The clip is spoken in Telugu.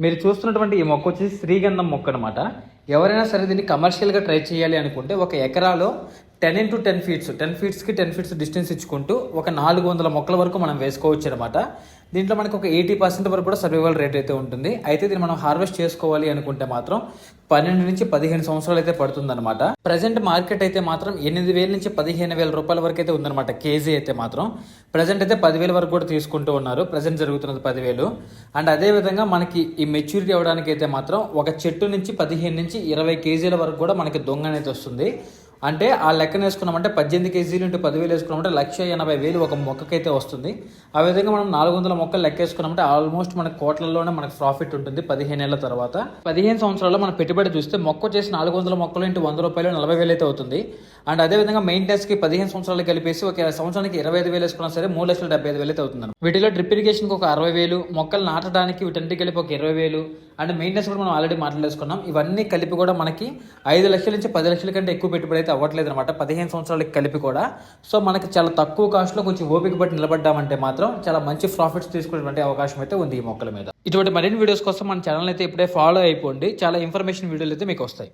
మీరు చూస్తున్నటువంటి ఈ మొక్క వచ్చేసి శ్రీగంధం మొక్క అనమాట ఎవరైనా సరే దీన్ని కమర్షియల్గా ట్రై చేయాలి అనుకుంటే ఒక ఎకరాలో ten into ten feets. Ten ఫీట్స్కి ten feets distance ఇచ్చుకుంటూ ఒక నాలుగు వందల మొక్కల వరకు మనం వేసుకోవచ్చు అనమాట దీంట్లో మనకు ఒక ఎయిటీ పర్సెంట్ వరకు కూడా సర్వైవల్ రేట్ అయితే ఉంటుంది. అయితే దీన్ని మనం హార్వెస్ట్ చేసుకోవాలి అనుకుంటే మాత్రం పన్నెండు నుంచి పదిహేను సంవత్సరాలు అయితే పడుతుందన్నమాట. ప్రజెంట్ మార్కెట్ అయితే మాత్రం ఎనిమిది వేల నుంచి పదిహేను వేల రూపాయల వరకు అయితే ఉందన్నమాట కేజీ అయితే మాత్రం. ప్రజెంట్ అయితే పదివేల వరకు కూడా తీసుకుంటూ ఉన్నారు. ప్రజెంట్ జరుగుతున్నది పదివేలు. అండ్ అదే విధంగా మనకి ఈ మెచ్యూరిటీ అవ్వడానికి అయితే మాత్రం ఒక చెట్టు నుంచి పదిహేను నుంచి ఇరవై కేజీల వరకు కూడా మనకి దొంగ అనేది వస్తుంది. అంటే ఆ లెక్కన వేసుకున్నామంటే పద్దెనిమిది కేజీలు ఇంటూ పదివేలు వేసుకున్నామంటే లక్ష ఎనభై వేలు ఒక మొక్కకైతే వస్తుంది. ఆ విధంగా మనం నాలుగు వందల మొక్కలు లెక్క వేసుకున్నామంటే ఆల్మోస్ట్ మనకి కోట్లలోనే మనకు ప్రాఫిట్ ఉంటుంది పదిహేను ఏళ్ళ తర్వాత. పదిహేను సంవత్సరాల్లో మన పెట్టుబడి చూస్తే మొక్క చేసి నాలుగు వందల మొక్కలు ఇంటూ వంద రూపాయలు నలభై వేలు అయితే అవుతుంది. అండ్ అదే విధంగా మెయింటెనెన్స్కి పదిహేను సంవత్సరాలు కలిపేసి ఒక సంవత్సరానికి ఇరవై ఐదు వేలు వేసుకున్నా సరే మూడు లక్షల డెబ్బై ఐదు వేలు అయితే అవుతుంది వీటిలో డ్రిప్ ఇరిగేషన్కి ఒక అరవై వేలు మొక్కలు నాటడానికి వీటన్నిటికి కలిపి ఒక ఇరవై వేలు అండ్ మెయింటెనెన్స్ కూడా మనం ఆల్రెడీ మాట్లాడేసుకున్నాం. ఇవన్నీ కలిపి కూడా మనకి ఐదు లక్షల నుంచి పది లక్షల కంటే ఎక్కువ పెట్టుబడి అయితే అవ్వట్లేదు అనమాట పదిహేను సంవత్సరాలకి కలిపి కూడా. సో మనకి చాలా తక్కువ కాస్ట్లో కొంచెం ఓపిక పట్టి నిలబడ్డామంటే మాత్రం చాలా మంచి ప్రాఫిట్స్ తీసుకునేటువంటి అవకాశం అయితే ఉంది ఈ మొక్కల మీద. ఇటువంటి మరిన్ని వీడియోస్ కోసం మన ఛానల్ అయితే ఇప్పుడే ఫాలో అయిపోండి. చాలా ఇన్ఫర్మేషన్ వీడియోలు అయితే మీకు వస్తాయి.